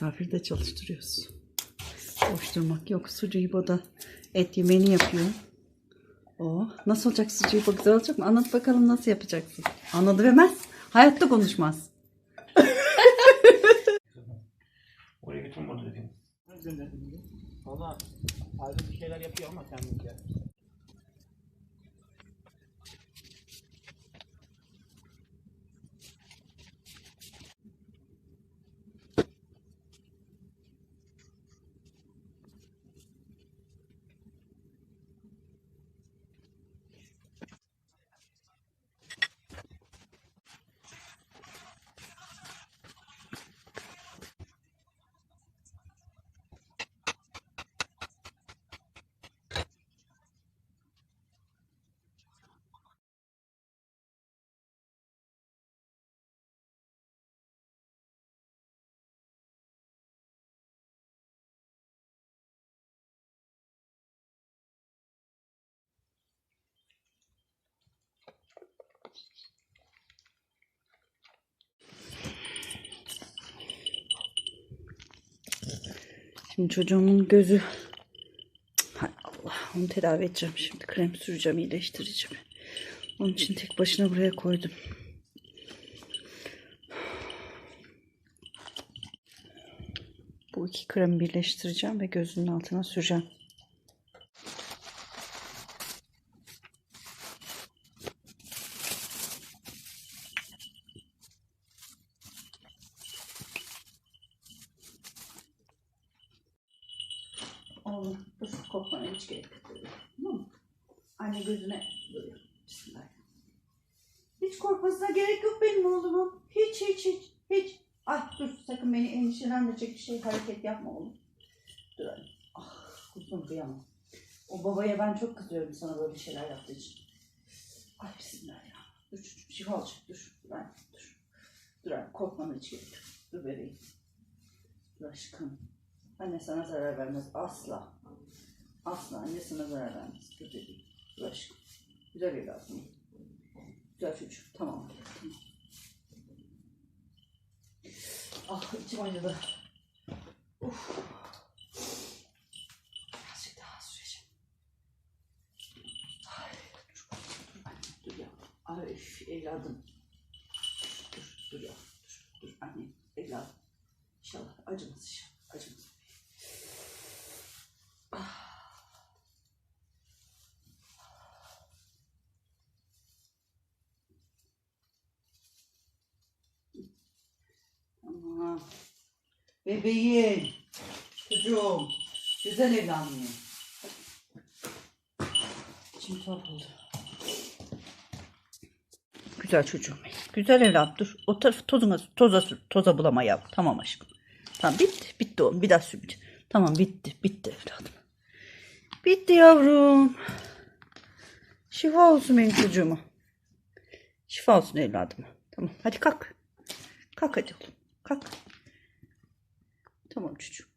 misafir de çalıştırıyoruz. Boş durmak yok. Sucu İbo da et yemeğini yapıyor. O nasıl olacak sucu İbo? Güzel olacak mı? Anlat bakalım nasıl yapacaksın? Anladı demez. Hayatta konuşmaz. Oraya götürme dedim. Valla ayrı bir şeyler yapıyor ama kendince. Şimdi çocuğumun gözü Hay Allah onu tedavi edeceğim şimdi. Krem süreceğim, iyileştireceğim. Onun için tek başına buraya koydum. Bu iki kremi birleştireceğim ve gözünün altına süreceğim. Oğlum dur korkmana hiç gerek yok. Tamam mı? Anne gözüne duruyor. Bismillah. Hiç korkmasına gerek yok benim oğlumun. Hiç hiç hiç hiç. Ay dur sakın beni endişelendirecek bir şey hareket yapma oğlum. Dur anne. Ah kuzum kıyamam. O babaya ben çok kızıyorum sana böyle şeyler yaptığı için. Ay bismillah ya. Dur çocuğum şifa olacak dur. Dur anne dur. Dur anne korkmana hiç gerek yok. Dur bebeğim. Dur aşkım. Anne sana zarar vermez asla. Asla anne sana zarar vermez. Dur bebeğim. Dur aşkım. Güzel evladım. Güzel çocuk. Tamam. Ah içim acıdı. Uf. Birazcık daha süreceğim. Ay, dur, dur, dur ya. Ay evladım. Dur, dur ya. Dur, dur anne, evladım. İnşallah acımaz inşallah. Acımaz. Tamam. Bebeğim. Çocuğum. Güzel evladım. İçim tuhaf oldu. Güzel çocuğum. benim. Güzel evlat dur. O tarafı tozuna, toza, sür- toza bulama yav. Tamam aşkım. Tamam bitti. Bitti oğlum. Bir daha sürmeyeceğim. Tamam bitti. Bitti evladım. Bitti yavrum. Şifa olsun benim çocuğuma. Şifa olsun evladıma. Tamam hadi kalk. Kalk hadi oğlum. Kalk. Tamam çocuğum.